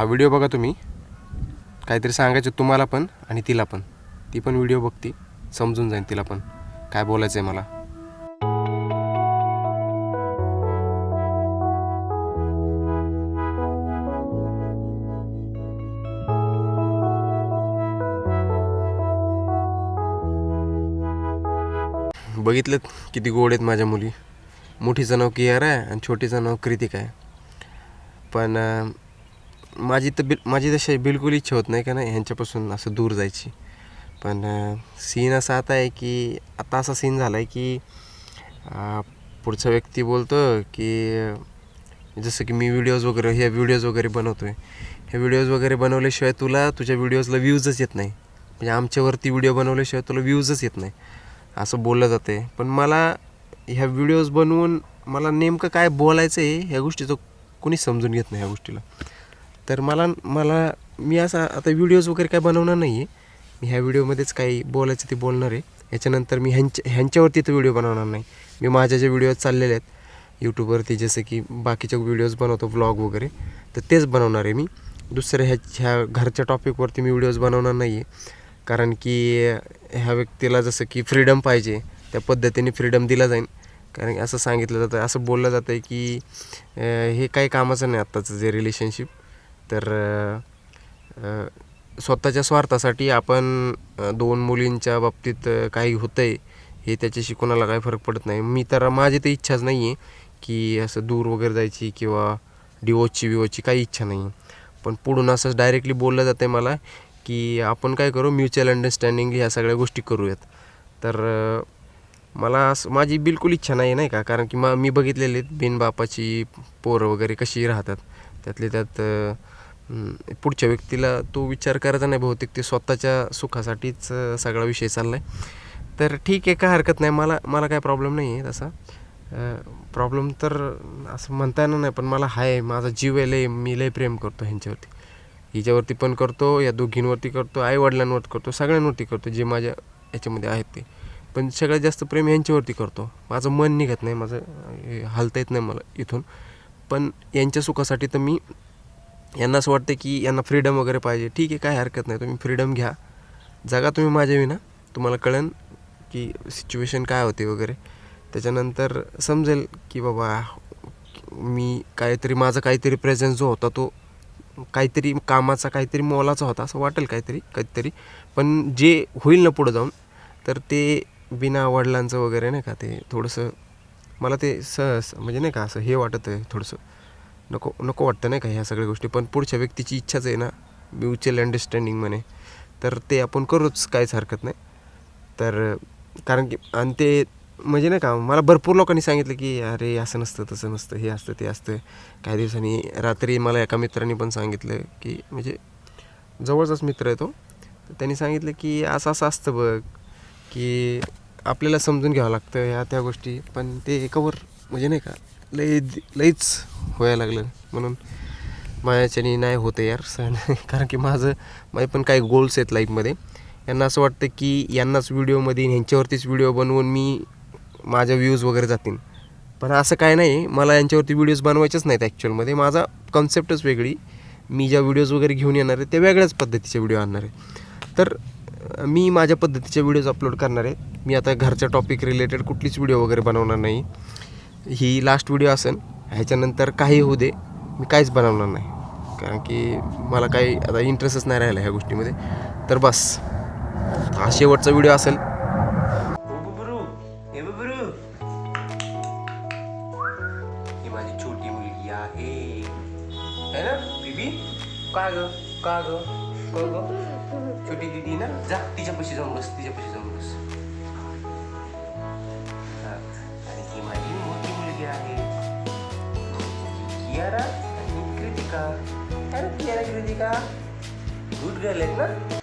हा व्हिडिओ बघा तुम्ही. काहीतरी सांगायचं तुम्हाला पण आणि तिला पण. ती पण व्हिडिओ बघती समजून जाईल तिला पण. काय बोलायचं आहे मला. बघितलं किती गोड आहेत माझ्या मुली. मोठीचं नाव कियारा आहे आणि छोटीचं नाव कृतिक आहे. पण माझी तर बिल माझी तशी बिलकुल इच्छा होत नाही का नाही ह्यांच्यापासून असं दूर जायची. पण सीन असा आता आहे की आता असा सीन झाला आहे की पुढचा व्यक्ती बोलतो की जसं की मी व्हिडिओज वगैरे ह्या व्हिडिओज वगैरे बनवतो आहे हे व्हिडिओज वगैरे बनवल्याशिवाय तुला तुझ्या व्हिडिओजला व्ह्यूजच येत नाही. म्हणजे आमच्यावरती व्हिडिओ बनवल्याशिवाय तुला व्ह्यूजच येत नाही. असं बोललं जाते पण मला ह्या व्हिडिओज बनवून मला नेमकं काय बोलायचं आहे ह्या गोष्टीचं कोणीच समजून घेत नाही ह्या गोष्टीला. तर मला मला मी असा आता व्हिडिओज वगैरे काय बनवणार नाही आहे मी ह्या व्हिडिओमध्येच काही बोलायचं ते बोलणार आहे. याच्यानंतर मी ह्यांच्या ह्यांच्यावरती तर व्हिडिओ बनवणार नाही. मी माझ्या जे व्हिडिओज चाललेले आहेत यूट्यूबवरती जसं की बाकीच्या व्हिडिओज बनवतो व्लॉग वगैरे तर तेच बनवणार आहे मी. दुसऱ्या ह्या ह्या घरच्या टॉपिकवरती मी व्हिडिओज बनवणार नाही आहे कारण की ह्या व्यक्तीला जसं की फ्रीडम पाहिजे त्या पद्धतीने फ्रीडम दिला जाईल. कारण असं सांगितलं जातं असं बोललं जातं आहे की हे काही कामाचं नाही आत्ताचं जे रिलेशनशिप तर स्वतःच्या स्वार्थासाठी आपण दोन मुलींच्या बाबतीत काही होतं आहे हे त्याच्याशी कोणाला काही फरक पडत नाही. मी तर माझी तर इच्छाच नाही आहे की असं दूर वगैरे जायची किंवा डिवोची विवोची काही इच्छा नाही आहे पण पुढून असं डायरेक्टली बोललं जातं आहे मला की आपण काय करू म्युच्युअल अंडरस्टँडिंग ह्या सगळ्या गोष्टी करूयात. तर मला असं माझी बिलकुल इच्छा नाही नाही का? कारण की मग मी बघितलेले आहेत बिनबापाची पोरं वगैरे कशी राहतात. त्यातले त्यात पुढच्या व्यक्तीला तो विचार करायचा नाही बहुतेक ते स्वतःच्या सुखासाठीच सगळा विषय चालला आहे तर ठीक आहे काय हरकत नाही. मला मला काय प्रॉब्लेम नाही आहे तसा प्रॉब्लेम तर असं म्हणता येणार नाही पण मला आहे माझा जीव आहे लय मी लय प्रेम करतो ह्यांच्यावरती. हिच्यावरती पण करतो या दोघींवरती करतो आईवडिलांवरती करतो सगळ्यांवरती करतो जे माझ्या याच्यामध्ये आहेत ते. पण सगळ्यात जास्त प्रेम यांच्यावरती करतो. माझं मन निघत नाही माझं हे हालता येत नाही मला इथून. पण यांच्या सुखासाठी तर मी यांना असं वाटतं की यांना फ्रीडम वगैरे पाहिजे. ठीक आहे काय हरकत नाही. तुम्ही फ्रीडम घ्या. जगा तुम्ही माझ्या विना. तुम्हाला कळेल की सिच्युएशन काय होते वगैरे. त्याच्यानंतर समजेल की बाबा मी काहीतरी माझा काहीतरी प्रेझेन्स जो होता तो काहीतरी कामाचा काहीतरी मोलाचा होता. असं वाटेल काहीतरी काहीतरी पण जे होईल ना पुढं जाऊन तर ते बिना वडिलांचं वगैरे नाही का ते थोडंसं मला ते सहज म्हणजे नाही का असं हे वाटत आहे थोडंसं. नको नको वाटतं नाही का ह्या सगळ्या गोष्टी. पण पुढच्या व्यक्तीची इच्छाच आहे ना म्युच्युअल अंडरस्टँडिंग म्हणे. तर ते आपण करूच काहीच हरकत नाही. तर कारण की आणि ते म्हणजे नाही का मला भरपूर लोकांनी सांगितलं की अरे असं नसतं तसं नसतं हे असतं ते असतं. काही दिवसांनी रात्री मला एका मित्राने पण सांगितलं की म्हणजे जवळचाच मित्र आहे तो. त्यांनी सांगितलं की असं असं असतं बघ की आपल्याला समजून घ्यावं लागतं ह्या त्या गोष्टी. पण ते कवर म्हणजे नाही का लई लईच व्हायला लागलं. म्हणून माझ्याच्याने नाही होतं यार सण कारण की माझं माझे पण काही गोल्स आहेत लाईफमध्ये यांना असं वाटतं की यांनाच व्हिडिओमध्ये ह्यांच्यावरतीच व्हिडिओ बनवून मी माझ्या व्ह्यूज वगैरे जातील पण असं काय नाही मला यांच्यावरती व्हिडिओज बनवायचेच नाहीत ॲक्च्युअलमध्ये माझा कन्सेप्टच वेगळी. मी ज्या व्हिडिओज वगैरे घेऊन येणार आहे त्या वेगळ्याच पद्धतीचे व्हिडिओ आणणार आहे. तर मी माझ्या पद्धतीचे व्हिडिओज अपलोड करणार आहे. मी आता घरच्या टॉपिक रिलेटेड कुठलीच व्हिडिओ वगैरे बनवणार नाही. ही लास्ट व्हिडिओ असेल. ह्याच्यानंतर काही होऊ दे. मी काहीच बनवणार नाही. कारण की मला काही आता इंटरेस्टच नाही राहिला ह्या गोष्टीमध्ये. तर बस. हा शेवटचा व्हिडिओ असेल. ही माझी छोटी मुलगी आहे. है ना का ग? का ग? ग? छोटी दीदी ना जा तिच्यापाशी जाऊन बस तिच्यापाशी जाऊन बस. कियारा आणि कृतिका है ना कियारा कृतिका गुड गर्ल आहेत ना